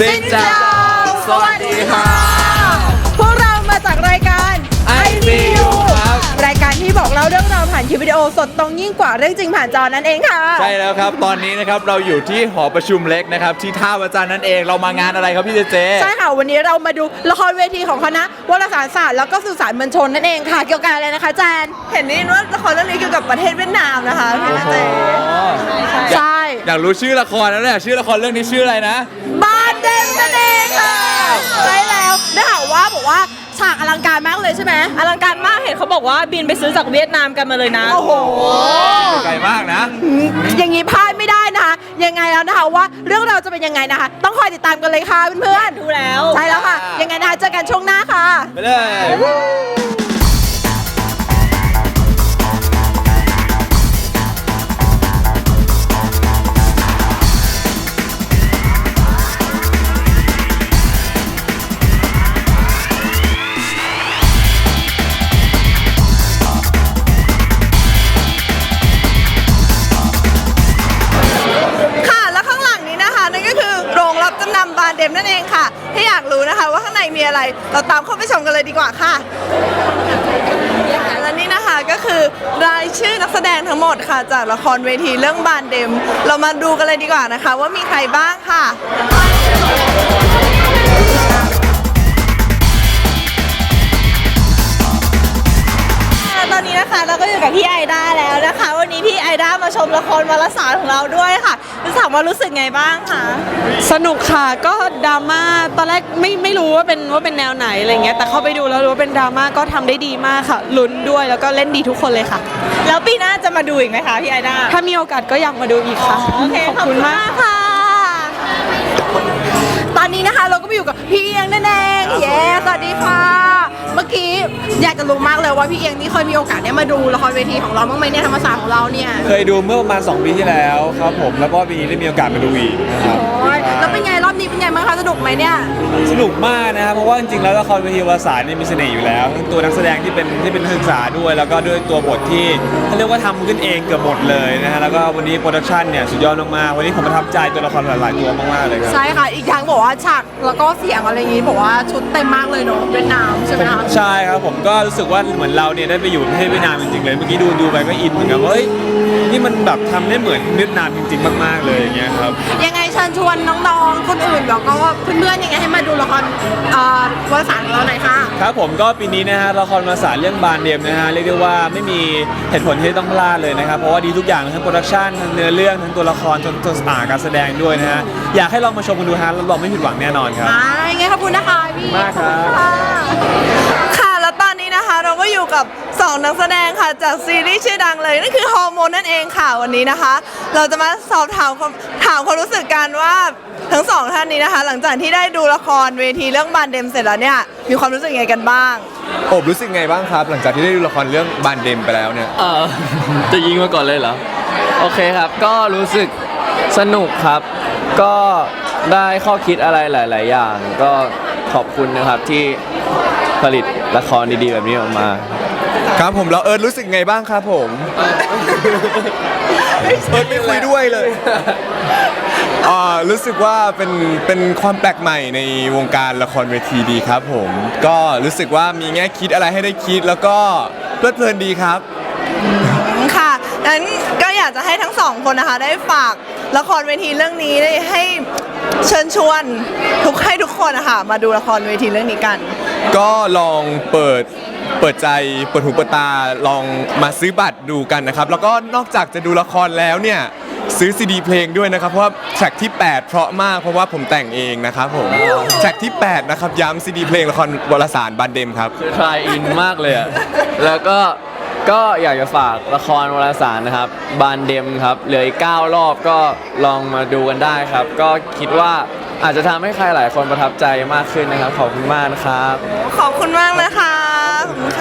สินเจ้าสวัสดีค่ะ พวกเรามาจากรายการ IVU ครับ รายการที่บอกเล่าเรื่องราวผ่านคลิปวิดีโอสดตรงยิ่งกว่าเรื่องจริงผ่านจอนั่นเองค่ะ ใช่แล้วครับ ตอนนี้นะครับเราอยู่ที่หอประชุมเล็กนะครับ ที่ท่าประจันนั่นเองเรามางานอะไรครับพี่เจเจ ใช่ค่ะ วันนี้เรามาดูละครเวทีของคณะวารสารศาสตร์แล้วก็สื่อสารมวลชนนั่นเองค่ะ เกี่ยวกับอะไรนะคะแจน เห็นนี่ว่าละครเรื่องนี้เกี่ยวกับประเทศเวียดนามนะคะพี่นาเจ ใช่ อยากรู้ชื่อละครแล้วเนี่ยชื่อละครเรื่องนี้ชื่ออะไรนะ บ้านเด่นนั่นเองค่ะใช่แล้วได้ข่าวว่าบอกว่าฉากอลังการมากเลยใช่ไหมอลังการมากเห็นเขาบอกว่าบินไปซื้อจากเวียดนามกันมาเลยนะ โอ้โห ไกลมากนะ อย่างนี้พลาดไม่ได้นะคะ ยังไงแล้วนะคะว่าเรื่องราวจะเป็นยังไงนะคะ ต้องคอยติดตามกันเลยค่ะเพื่อนๆดูแล้ว ใช่แล้วค่ะ ยังไงนะคะเจอกันช่วงหน้าค่ะ ไปเลย มนั่นเองค่ะ ถ้าอยากรู้นะคะว่าข้างในมีอะไร เราตามเข้าไปชมกันเลยดีกว่าค่ะและนี่นะคะก็คือรายชื่อนักแสดงทั้งหมดค่ะ จากละครเวทีเรื่องบานเดม เรามาดูกันเลยดีกว่านะคะ ว่ามีใครบ้างค่ะตอนนี้นะคะเราก็อยู่กับพี่ไอด้าแล้วนะคะวันนี้พี่ไอ ด้ามาชมละครวารสารของเราด้วยค่ะรู้สึกว่ารู้สึกไงบ้างคะสนุกค่ะก็ดราม่าตอนแรกไม่ไม่รู้ว่าเป็นว่าเป็นแนวไหนอะไรเงี้ยแต่เข้าไปดูแล้วรู้ว่าเป็นดราม่าก็ทำได้ดีมากค่ะลุ้นด้วยแล้วก็เล่นดีทุกคนเลยค่ะ แล้วปีหน้าจะมาดูอีกไหมคะพี่ไอด้าถ้ามีโอกาสก็อยากมาดูอีกค่ะโอเคขอบคุณมากค่ะ ตอนนี้นะคะเราก็มาอยู่กับพี่เอียงนั่นเองเย้สวัสดีค่ะ เมื่อกี้อยากจะรู้มากเลยว่าพี่เอียงนี่เคยมีโอกาสได้มาดูละครเวทีของเราบ้างไหมเนี่ยธรรมศาสตร์ของเราเนี่ยเคยดูเมื่อประมาณ2ปีที่แล้วครับผมแล้วก็ปีนี้ได้มีโอกาสมาดูอีกนะครับ โอ้ย แล้วเป็นไงรอบนี้เป็นไงบ้างคะสนุกไหมเนี่ย สนุกมากนะครับเพราะว่าจริงๆแล้วละครเวทีวารสารเนี่ยมีเสน่ห์อยู่แล้วทั้งตัวนักแสดงที่เป็นที่เป็นนักศึกษาด้วย แล้วก็ด้วยตัวบทที่เขาเรียกว่าทำขึ้นเองเกือบหมดเลยนะฮะแล้วก็วันนี้โปรดักชันเนี่ยสุดยอดมากๆวันนี้ผมประทับใจตัวละครหลายๆตัวมากๆเลยครับ ใช่ค่ะ อีกทั้งบอกว่าฉากแล้วก็เสียงอะไรอย่างงี้บอกว่าชุดเต็มมากเลยเนอะเวียดนามใช่ไหมคะ ใช่ครับผมก็รู้สึกว่าเหมือนเราเนี่ยได้ไปอยู่ประเทศเวียดนามจริงๆเลยเมื่อกี้ดูดูไปก็อินเหมือนกันว่าเฮ้ยนี่มันแบบทำได้เหมือนเวียดนามจริง ๆ มาก ๆเลยอย่างเงี้ยครับ ยังไงเชิญชวนน้องๆคนอื่นแล้วก็เพื่อนๆยังไงให้มาดูละครเอ่อวารสารของเราหน่อยค่ะครับผมก็ปีนี้นะฮะละครมาสารเรื่องบานเดมนะฮะเรียกได้ว่าไม่มีเหตุผลที่ต้องพลาดเลยนะครับเพราะว่าดีทุกอย่างทั้งโปรดักชันทั้งเนื้อเรื่องทั้งตัวละครจนตัวสตาร์การแสดงด้วยนะฮะอยากให้ลองมาชมกันดูฮะรับรองไม่ผิดหวังแน่นอนครับ อ่ายังไงขอบคุณนะคะพี่มากครับ ขอณะค่ะ แล้วตอนนี้นะคะเราก็อยู่กับ 2 นักแสดงค่ะ จากซีรีส์ชื่อดังเลย นั่นคือฮอร์โมนนั่นเองค่ะวันนี้นะคะ เราจะมาสอบถามความถามความรู้สึกกันว่าทั้งสองท่านนี้นะคะ หลังจากที่ได้ดูละครเวทีเรื่องบานเดมเสร็จแล้วเนี่ยมีความรู้สึกยังไงกันบ้าง โอบรู้สึกไงบ้างครับ หลังจากที่ได้ดูละครเรื่องบานเดมไปแล้วเนี่ย เออ จะยิงมาก่อนเลยเหรอ โอเคครับ ก็รู้สึกสนุกครับ ก็ได้ข้อคิดอะไรหลาย ๆ อย่าง ก็ขอบคุณนะครับที่ผลิตละครดี ๆ แบบนี้ออกมา ครับผมแล้วเอิร์ธรู้สึกไงบ้างครับผมเอิร์ธไม่คุยด้วยเลยอ่ารู้สึกว่าเป็นเป็นความแปลกใหม่ในวงการละครเวทีดีครับผม ก็รู้สึกว่ามีแง่คิดอะไรให้ได้คิดแล้วก็เพลิดเพลินดีครับ ค่ะงั้นก็อยากจะให้ทั้งสองคนนะคะ ได้ฝากละครเวทีเรื่องนี้ได้ให้เชิญชวนทุกให้ทุกคนนะคะมาดูละครเวทีเรื่องนี้กัน ก็ลองเปิด เปิดใจเปิดหูเปิดตาลองมาซื้อบัตรดูกันนะครับ แล้วก็นอกจากจะดูละครแล้วเนี่ยซื้อซีดีเพลงด้วยนะครับ เพราะว่าแทร็กที่ 8 เพราะมากเพราะว่าผมแต่งเองนะครับผมแทร็กที่ 8 นะครับ ย้ำซีดีเพลงละครวารสารบานเดมครับ คือทรายอินมากเลยอะแล้วก็ก็อยากจะฝากละครวารสารนะครับ บานเดมครับ เหลืออีก9รอบก็ลองมาดูกันได้ครับ ก็คิดว่าอาจจะทำให้ใครหลายคนประทับใจมากขึ้นนะครับ ขอบคุณมากนะครับ ขอบคุณมากนะคะ ขอบคุณ